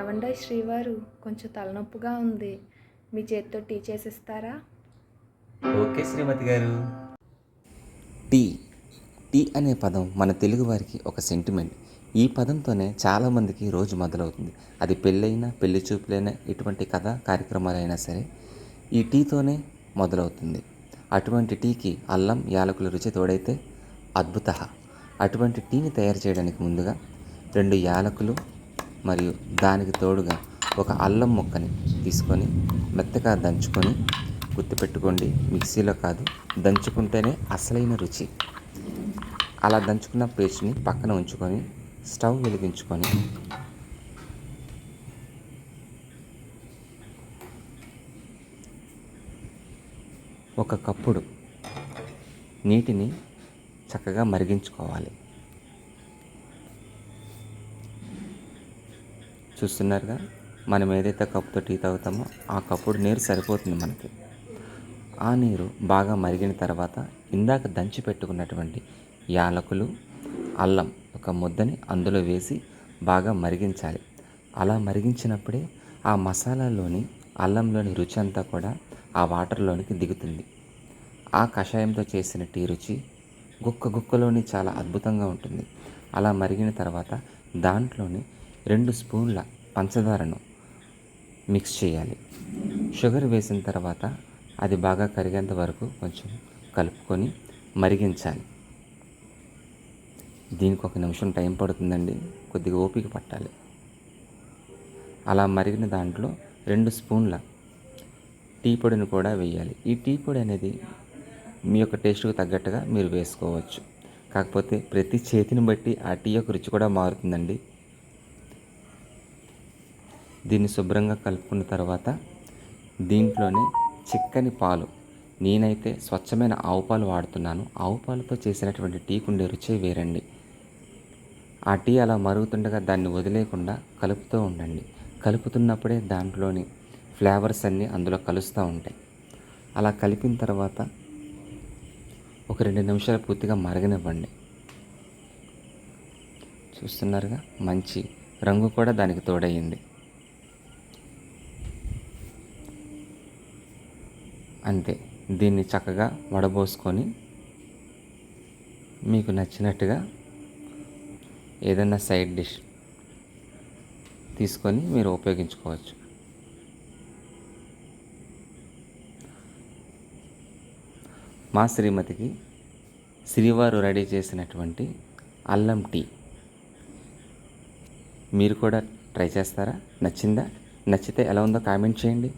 ఏవండో శ్రీవారు కొంచెం తలనొప్పిగా ఉంది. మీ చేత్తో టీ చేసిస్తారా? ఓకే శ్రీమతి గారు. టీ టీ అనే పదం మన తెలుగు వారికి ఒక సెంటిమెంట్ ఈ పదంతోనే చాలామందికి రోజు మొదలవుతుంది. అది పెళ్ళైనా పెళ్ళి చూపులైనా ఇటువంటి కథ కార్యక్రమాలైనా సరే ఈ టీతోనే మొదలవుతుంది. అటువంటి టీకి అల్లం యాలకుల రుచి తోడైతే అద్భుత. అటువంటి టీని తయారు చేయడానికి ముందుగా రెండు యాలకులు మరియు దానికి తోడుగా ఒక అల్లం ముక్కని తీసుకొని మెత్తగా దంచుకొని గుర్తుపెట్టుకోండి మిక్సీలో కాదు దంచుకుంటేనే అసలైన రుచి. అలా దంచుకున్న పేస్ట్ని పక్కన ఉంచుకొని స్టవ్ వెలిగించుకొని ఒక కప్పుడు నీటిని చక్కగా మరిగించుకోవాలి. చూస్తున్నారుగా మనం ఏదైతే కప్పుతో టీ తాగుతామో ఆ కప్పుడు నీరు సరిపోతుంది మనకి. ఆ నీరు బాగా మరిగిన తర్వాత ఇందాక దంచి పెట్టుకున్నటువంటి యాలకులు అల్లం ఒక ముద్దని అందులో వేసి బాగా మరిగించాలి. అలా మరిగించినప్పుడే ఆ మసాలాలోని అల్లంలోని రుచి అంతా కూడా ఆ వాటర్లోనికి దిగుతుంది. ఆ కషాయంతో చేసిన టీ రుచి గుక్క గుక్కలోని చాలా అద్భుతంగా ఉంటుంది. అలా మరిగిన తర్వాత దాంట్లోని రెండు స్పూన్ల పంచదారను మిక్స్ చేయాలి. షుగర్ వేసిన తర్వాత అది బాగా కరిగేంత వరకు కొంచెం కలుపుకొని మరిగించాలి. దీనికి ఒక నిమిషం టైం పడుతుందండి. కొద్దిగా ఓపిక పట్టాలి. అలా మరిగిన దాంట్లో రెండు స్పూన్ల టీ పొడిని కూడా వేయాలి. ఈ టీ పొడి అనేది మీ యొక్క టేస్ట్కి తగ్గట్టుగా మీరు వేసుకోవచ్చు. కాకపోతే ప్రతి చేతిని బట్టి ఆ టీ యొక్క రుచి కూడా మారుతుందండి. దీన్ని శుభ్రంగా కలుపుకున్న తర్వాత దీంట్లోనే చిక్కని పాలు. నేనైతే స్వచ్ఛమైన ఆవు పాలు వాడుతున్నాను. ఆవు పాలతో చేసినటువంటి టీకి ఉండే రుచే వేరండి. ఆ టీ అలా మరుగుతుండగా దాన్ని వదిలేయకుండా కలుపుతూ ఉండండి. కలుపుతున్నప్పుడే దాంట్లోని ఫ్లేవర్స్ అన్నీ అందులో కలుస్తూ ఉంటాయి. అలా కలిపిన తర్వాత ఒక రెండు నిమిషాలు పూర్తిగా మరగనివ్వండి. చూస్తున్నారుగా? మంచి రంగు కూడా దానికి తోడయింది. అంతే. దీన్ని చక్కగా వడబోసుకొని మీకు నచ్చినట్టుగా ఏదైనా సైడ్ డిష్ తీసుకొని మీరు ఉపయోగించుకోవచ్చు. మా శ్రీమతికి శ్రీవారు రెడీ చేసినటువంటి అల్లం టీ. మీరు కూడా ట్రై చేస్తారా? నచ్చిందా? నచ్చితే ఎలా ఉందో కామెంట్ చేయండి.